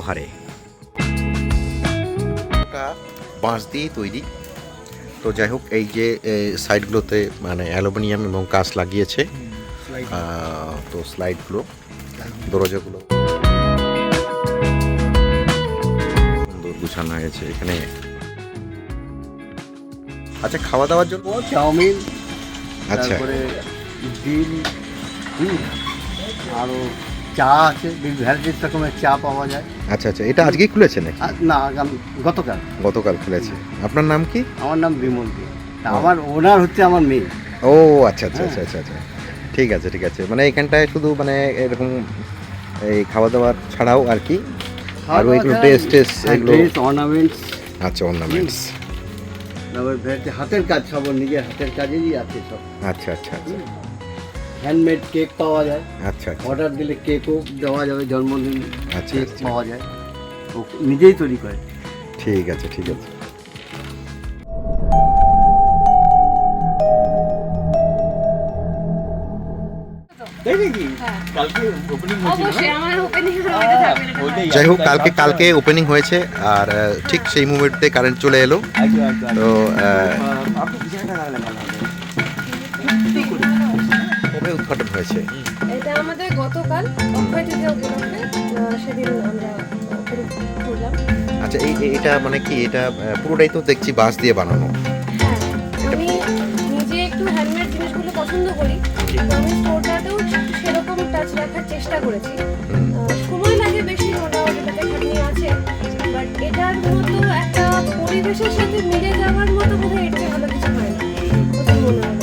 ব্যবহারে। ওটা বাঁশ দিয়ে তৈরি। তো যাই হোক এই যে সাইডগুলোতে মানে অ্যালুমিনিয়াম এবং কাঁচ লাগিয়েছে। তো স্লাইডগুলো দরজাগুলো। সুন্দর গুছানো হয়েছে এখানে। আচ্ছা খাওয়া দাওয়ার জন্য? চাউমিন আচ্ছা। তারপরে ডিম আরও চা আছে ভ্যারাইটিস রকমের চা পাওয়া যায়। আচ্ছা আচ্ছা এটা আজকেই খুলেছে নাকি? আর না আগামী গতকাল। গতকাল খুলেছে। আপনার নাম কি? আমার নাম বিমল দে। আমার ওনার হচ্ছে আমার মেয়ে। ও আচ্ছা আচ্ছা আচ্ছা আচ্ছা আচ্ছা। ঠিক আছে ঠিক আছে। মানে এখানটায় শুধু মানে এরকম এই খাওয়া দাওয়ার ছাড়াও আর কি? আর ওইগুলো ড্রেস টেস এগুলো ড্রেস অর্নামেন্টস আচ্ছা অর্নামেন্টস তারপর ভ্যারাইটি হাতের কাজ সব নিজের হাতের কাজেরই আছে সব। আচ্ছা আচ্ছা আচ্ছা। হ্যান্ডমেড কেক পাওয়া যায় আচ্ছা আচ্ছা অর্ডার দিলে কেকও দেওয়া যাবে জন্মদিন আচ্ছা, কেক আচ্ছা। পাওয়া যায় ও নিজেই তৈরি করে ঠিক আছে ঠিক আছে হ্যাঁ। হ্যাঁ। যাই হোক কালকে কালকে ওপেনিং হয়েছে আর ঠিক সেই মুমেন্টে কারেন্ট চলে এলো তো উদ্ঘাটন হয়েছে। এটা আমাদের গতকাল অক্ষয় তৃতীয়া উপলক্ষে সেদিন আমরা করলাম। আচ্ছা এই এটা মানে কি? এটা পুরোটাই তো দেখছি বাঁশ দিয়ে বানানো। হ্যাঁ আমি নিজে একটু হ্যান্ডমেড জিনিসগুলো পছন্দ করি। তো আমি স্টোরটাতেও সেরকম টাচ রাখার চেষ্টা করেছি। সময় লাগে বেশি মোটামুটি তাতে খাটনি আছে। বাট এটার মতো একটা পরিবেশের সাথে মিলে যাওয়ার মতো বোধহয় এর চেয়ে ভালো কিছু হয় না। ওটা মনে হয়।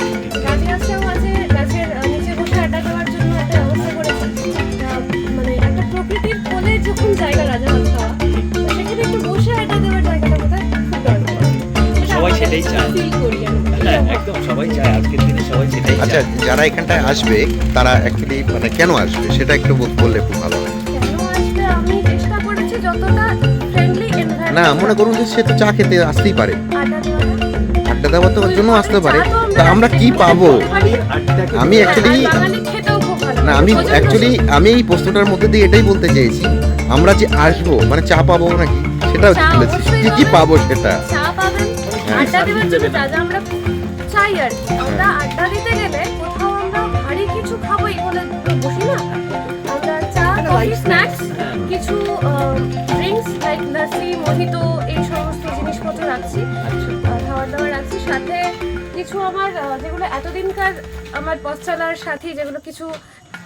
আচ্ছা যারা এখানটায় আসবে তারা অ্যাকচুয়ালি মানে কেন আসবে? সেটা একটু বল- বললে খুব ভালো হয়। কেন আসবে? আমি চেষ্টা করেছি যতটা ফ্রেন্ডলি না মনে করুন যে সে তো চা খেতে আসতেই পারে। আড্ডা দেওয়া তো ওর জন্য আসতে পারে। তা আমরা কি পাবো? আমি ভালো। না আমি অ্যাকচুয়ালি আমি এই প্রশ্নটার মধ্যে দিয়ে এটাই বলতে চেয়েছি। আমরা যে আসব মানে চা পাবো নাকি? সেটা বলেছি কি কি পাবো। সেটা? চা পাবেন হ্যাঁ। আড্ডা দেওয়ার জন্য আমরা চাই আর আমরা চা স্ন্যাক্স কিছু ড্রিঙ্কস লাইক লাসি মোহিতো এই সমস্ত জিনিসপত্র রাখছি আচ্ছা। খাবার দাবার রাখছি। সাথে কিছু আমার যেগুলো এতদিনকার আমার পথ চলার সাথী যেগুলো কিছু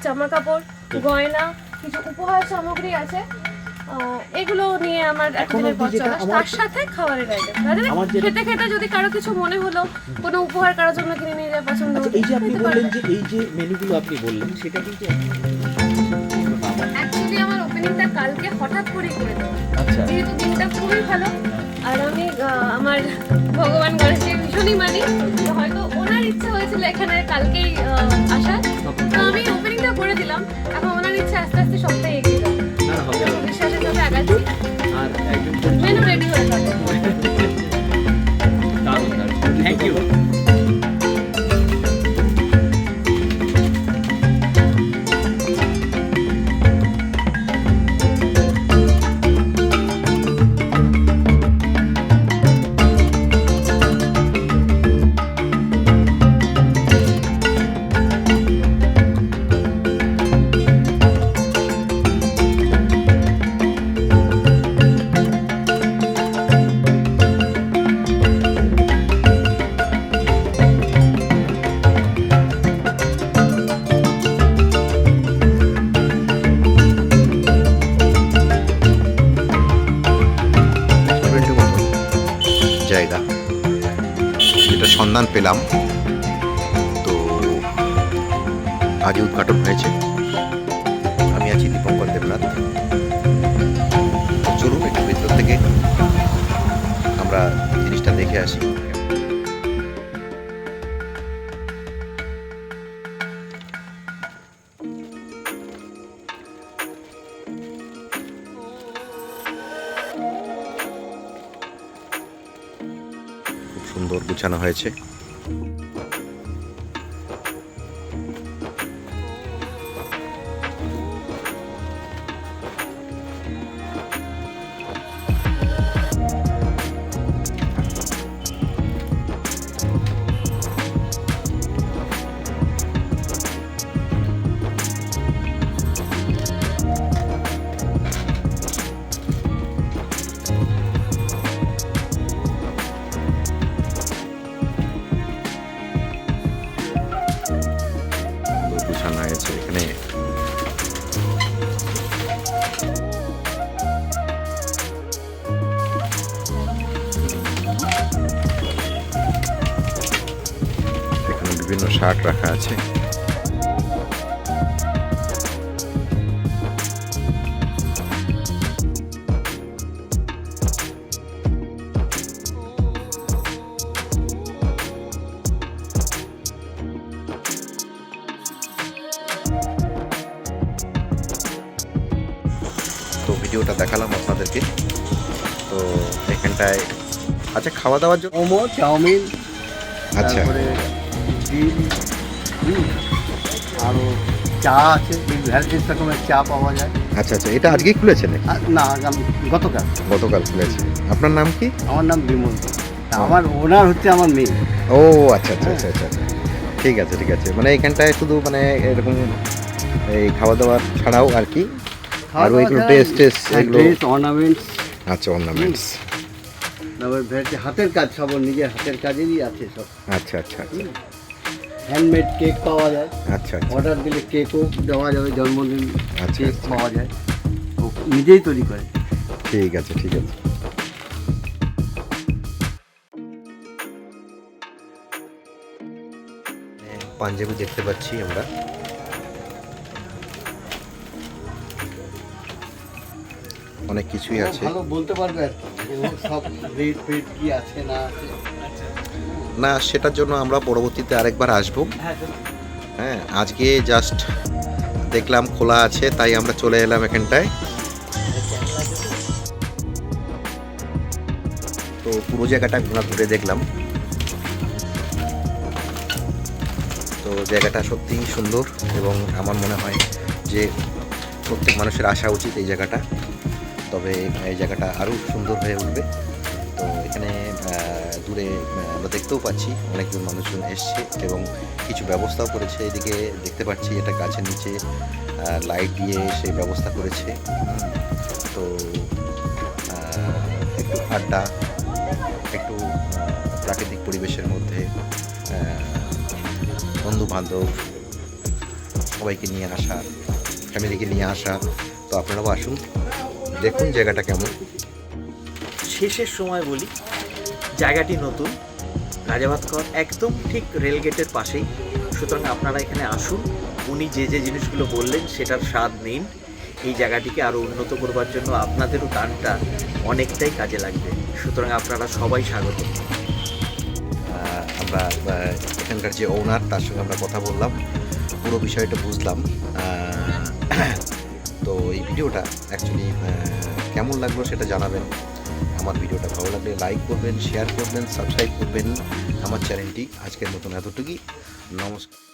জামা কাপড় গয়না কিছু উপহার সামগ্রী আছে এগুলো নিয়ে আমার এতদিনের পথ চলা। তার সাথে খাবারের আইটেম খেতে খেতে যদি কারও কিছু মনে হলো কোনো উপহার কারোর জন্য কিনে নিয়ে যাওয়া পছন্দ আচ্ছা এই যে আপনি বললেন যে এই যে মেনুগুলো আপনি বললেন সেটা কিন্তু অ্যাকচুয়ালি আমার ওপেনিংটা কালকে হঠাৎ করে দেওয়া আচ্ছা। যেহেতু দিনটা খুবই ভালো আর আমি আমার ভগবান গণেশকে ভীষণই মানি। হয়তো ওনার ইচ্ছা হয়েছিল এখানে কালকেই আসার। তো আমি ওপেনিংটা করে দিলাম। এখন ওনার ইচ্ছা আস্তে আস্তে সবটাই এগিয়ে যাবে। বিশ্বাসের সাথে আগাচ্ছি। আর একদম মেনু রেডি হয়ে যাবে। পেলাম। তো আজ উদ্ঘাটন হয়েছে। আমি আছি দীপঙ্কর দেবনাথ। চলুন একটু ভিতর থেকে আমরা জিনিসটা দেখে আসি। সুন্দর গুছানো হয়েছে। শার্ট রাখা আছে। তো ভিডিওটা দেখালাম আপনাদেরকে। তো এখানটায় আচ্ছা খাওয়া দাওয়ার জন্য মোমো চাউমিন আচ্ছা। ডিম আরও চা আছে ভ্যারাইটিস রকমের চা পাওয়া যায়। আচ্ছা আচ্ছা এটা আজকেই খুলেছেন আর না গতকাল। গতকাল খুলেছে আপনার নাম কি? আমার নাম বিমল। আমার ওনার হচ্ছে আমার মেয়ে। ও আচ্ছা আচ্ছা আচ্ছা আচ্ছা আচ্ছা। ঠিক আছে ঠিক আছে। মানে এখানটায় শুধু মানে এরকম এই খাওয়া দাওয়া ছাড়াও আর কি? আরও এগুলো টেস্ট টেস্ট এগুলো অর্নামেন্টস আচ্ছা অর্নামেন্টস তারপরে হাতের কাজ সব নিজের হাতের কাজেরই আছে সব। আচ্ছা আচ্ছা আচ্ছা। হ্যান্ডমেড কেক পাওয়া যায়। আচ্ছা আচ্ছা। অর্ডার দিলে কেকও দেওয়া যাবে জন্মদিন আচ্ছা, কেক আচ্ছা। পাওয়া যায়। ও নিজেই তৈরি করে। ঠিক আছে ঠিক আছে। পাঞ্জাবি দেখতে পাচ্ছি আমরা। অনেক কিছুই আছে। ভালো বলতে পারবে আর কি। সব রেট ফেট কি আছে না আছে। না সেটার জন্য আমরা পরবর্তীতে আরেকবার আসব। হ্যাঁ আজকে জাস্ট দেখলাম খোলা আছে তাই আমরা চলে এলাম এখানটায়। তো পুরো জায়গাটা ঘোরা ঘুরে দেখলাম। তো জায়গাটা সত্যিই সুন্দর এবং আমার মনে হয় যে প্রত্যেক মানুষের আসা উচিত এই জায়গাটা। তবে এই জায়গাটা আরও সুন্দর হয়ে উঠবে। তো এখানে দূরে আমরা দেখতেও পাচ্ছি অনেকজন মানুষজন এসছে এবং কিছু ব্যবস্থাও করেছে। এদিকে দেখতে পাচ্ছি এটা গাছের নিচে লাইট দিয়ে সেই ব্যবস্থা করেছে। তো একটু আড্ডা, একটু প্রাকৃতিক পরিবেশের মধ্যে বন্ধু বান্ধব সবাইকে নিয়ে আসা, ফ্যামিলিকে নিয়ে আসা। তো আপনারাও আসুন, দেখুন জায়গাটা কেমন। শেষের সময় বলি জায়গাটি নতুন। রাজাভাতকর একদম ঠিক রেলগেটের পাশেই। সুতরাং আপনারা এখানে আসুন। উনি যে যে জিনিসগুলো বললেন সেটার স্বাদ নিন। এই জায়গাটিকে আরও উন্নত করবার জন্য আপনাদেরও দানটা অনেকটাই কাজে লাগবে। সুতরাং আপনারা সবাই স্বাগত। আমরা এখানকার যে ওনার তার সঙ্গে আমরা কথা বললাম। পুরো বিষয়টা বুঝলাম। তো এই ভিডিওটা অ্যাকচুয়ালি কেমন লাগল সেটা জানাবেন। আমার ভিডিওটা ভালো লাগলে লাইক করবেন শেয়ার করবেন সাবস্ক্রাইব করবেন আমার চ্যানেলটি আজকের মতন এতটুকুই। নমস্কার।